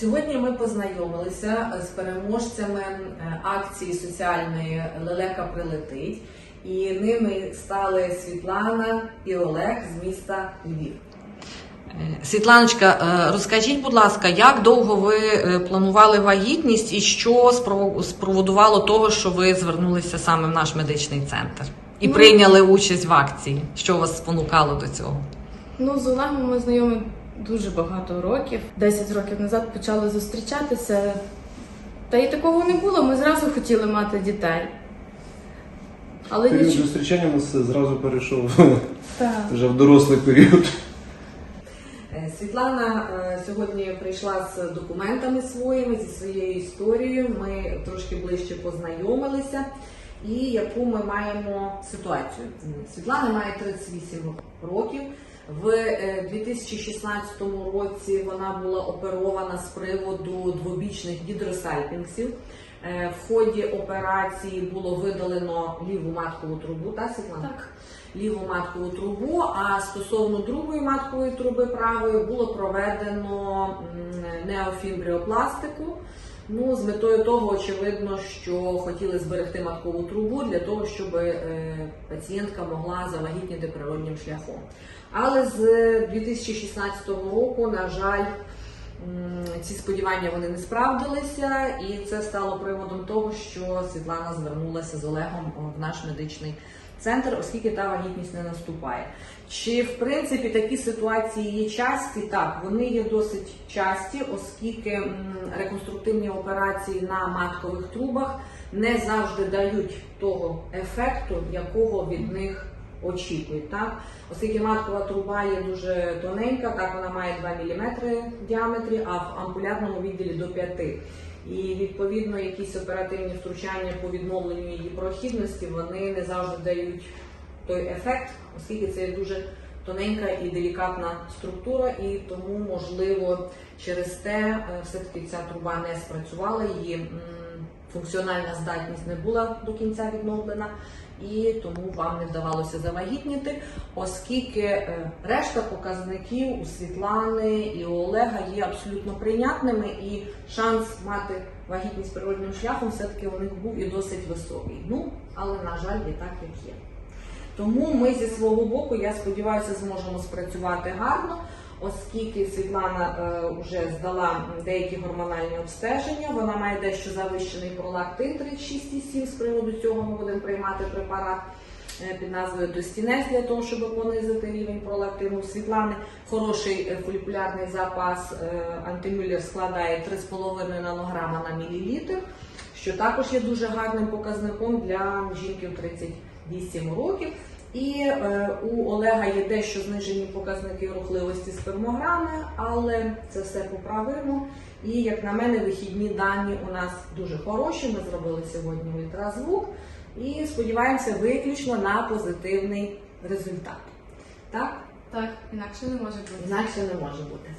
Сьогодні ми познайомилися з переможцями е, акції соціальної Лелека прилетить, і ними стали Світлана і Олег з міста Львів. Е, Світланочка, е, розкажіть, будь ласка, як довго ви е, планували вагітність і що спроводувало того, що ви звернулися саме в наш медичний центр і Ну, прийняли участь в акції? Що вас спонукало до цього? Ну, з Олегом ми знайомі дуже багато років. Десять років назад почали зустрічатися. Та і такого не було. Ми зразу хотіли мати дітей. Але Період нічого. зустрічання у нас зразу перейшов Так. вже в дорослий період. Е, Світлана е, сьогодні прийшла з документами своїми, зі своєю історією. Ми трошки ближче познайомилися. І яку ми маємо ситуацію? Світлана має 38 років. В е, 2016 році вона була оперована з приводу двобічних гідросальпінксів. Е, В ході операції було видалено ліву маткову трубу, так, Світлана? Так. ліву маткову трубу. А стосовно другої маткової труби правої було проведено неофімбріопластику. Ну, з метою того, очевидно, що хотіли зберегти маткову трубу для того, щоб е, пацієнтка могла завагітніти природнім шляхом. Але з 2016 року, на жаль, ці сподівання вони не справдилися, і це стало приводом того, що Світлана звернулася з Олегом в наш медичний центр, оскільки та вагітність не наступає. Чи в принципі такі ситуації є часті? Так, вони є досить часті, оскільки реконструктивні операції на маткових трубах не завжди дають того ефекту, якого від них очікують. Так? Оскільки маткова труба є дуже тоненька, так вона має 2 мм в діаметрі, а в ампулярному відділі до 5 і відповідно якісь оперативні втручання по відновленню її прохідності вони не завжди дають той ефект, оскільки це є дуже тоненька і делікатна структура, і тому можливо через те е, все-таки ця труба не спрацювала, її функціональна здатність не була до кінця відновлена. І тому вам не вдавалося завагітніти, оскільки е, решта показників у Світлани і у Олега є абсолютно прийнятними, і шанс мати вагітність природним шляхом все-таки у них був і досить високий. Ну, але на жаль, є так, як є. Тому ми зі свого боку, я сподіваюся, зможемо спрацювати гарно, оскільки Світлана е, вже здала деякі гормональні обстеження. Вона має дещо завищений пролактин 36,7. З приводу цього ми будемо приймати препарат е, під назвою Достінець для того, щоб понизити рівень пролактину. У Світлани хороший е, фолікулярний запас антимюллер складає 3,5 нанограма на мілілітр, що також є дуже гарним показником для жінки в 38 років. І е, у Олега є дещо знижені показники рухливості спермограми, але це все поправимо. І як на мене, вихідні дані у нас дуже хороші. Ми зробили сьогодні ультразвук і сподіваємося виключно на позитивний результат. Так? Так, інакше не може бути. Інакше не може бути.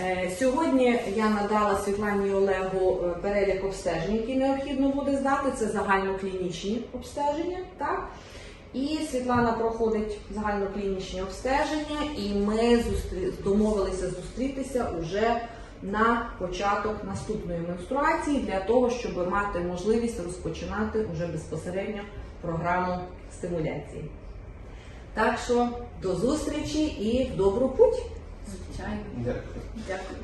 Е, Сьогодні я надала Світлані і Олегу е, перелік обстежень, які необхідно буде здати. Це загальноклінічні обстеження. Так? І Світлана проходить загальноклінічні обстеження, і ми зустрі... домовилися зустрітися уже на початок наступної менструації для того, щоб мати можливість розпочинати уже безпосередньо програму стимуляції. Так що до зустрічі і в добру путь! Звичайно. Дякую. Дякую.